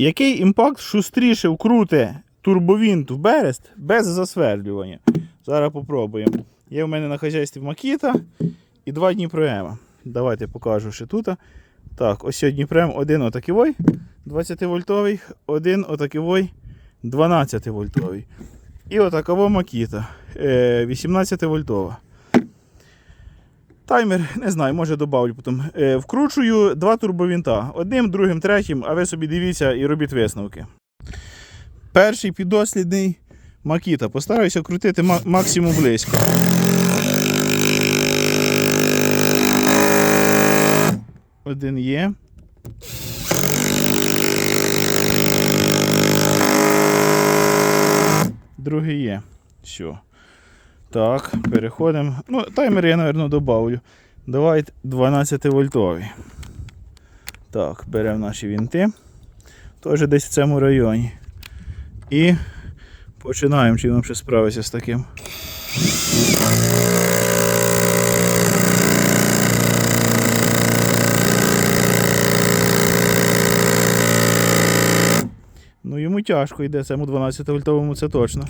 Який імпакт шустріше вкруте турбовінт в берест без засвердлювання? Зараз попробуємо. Є в мене на хазяйстві Макіта і два Дніпроема. Давайте покажу ще тут. Так, ось Дніпрем один отакивой 20 вольтовий, один отакивой 12 вольтовий. І отакова Макіта 18 вольтова. Таймер, не знаю, може добавлю потім. Е, вкручую два турбовінта. Одним, другим, третім, а ви собі дивіться і робіть висновки. Перший підослідний Макіта. Постараюся крутити ма- максимум близько. Один є. Другий є. Все. Так, переходимо. Ну, таймер я, мабуть, добавлю. Давайте 12 вольтовий. Так, беремо наші вінти. Теж десь в цьому районі. І починаємо, чи нам ще справиться з таким. Ну йому тяжко йде, цьому 12 вольтовому це точно.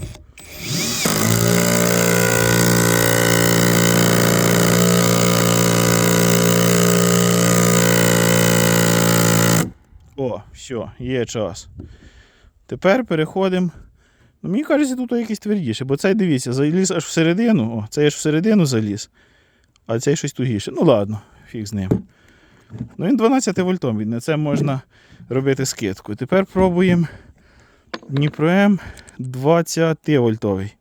О, все, є час. Тепер переходимо. Ну, мені кажеться, тут якийсь твердіше, бо цей дивіться, заліз аж всередину. О, цей аж всередину заліз, а цей щось тугіше. Ну ладно, фіг з ним. Ну він 12 вольтом, від на це можна робити скидку. Тепер пробуємо Дніпром 20 вольтовий.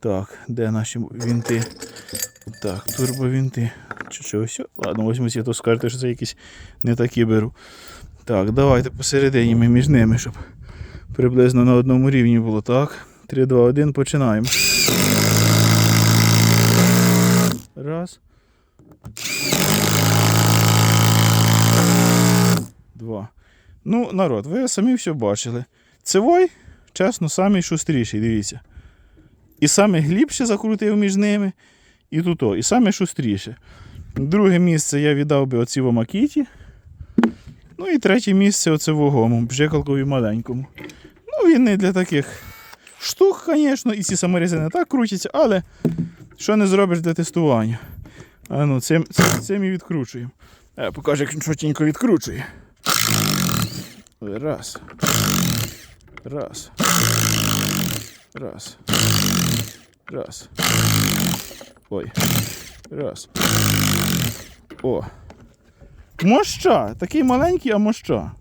Так, де наші вінти? Так, турбовінти. Чи все? Ладно, візьмусь, я то скажете, що це якісь не такі беру. Так, давайте посередині ми між ними, щоб приблизно на одному рівні було. Так. 3, 2, 1, починаємо. Раз. Два. Ну, народ, ви самі все бачили. Цевой, чесно, самий шустріший, дивіться. І саме глибше закрутив між ними, і тут, і саме шустріше. Друге місце я віддав би оцій Макіті. Ну і третє місце оце вогому, бжикалкові маленькому. Ну, він не для таких штук, звісно, і ці саморізи не так крутяться, але що не зробиш для тестування. А ну, цим, цим, цим і відкручуємо. Е, покажу, як він чотенько відкручує. Раз. Раз. Раз. Раз. Ой. Раз. О. Моща. Такий маленький, а моща.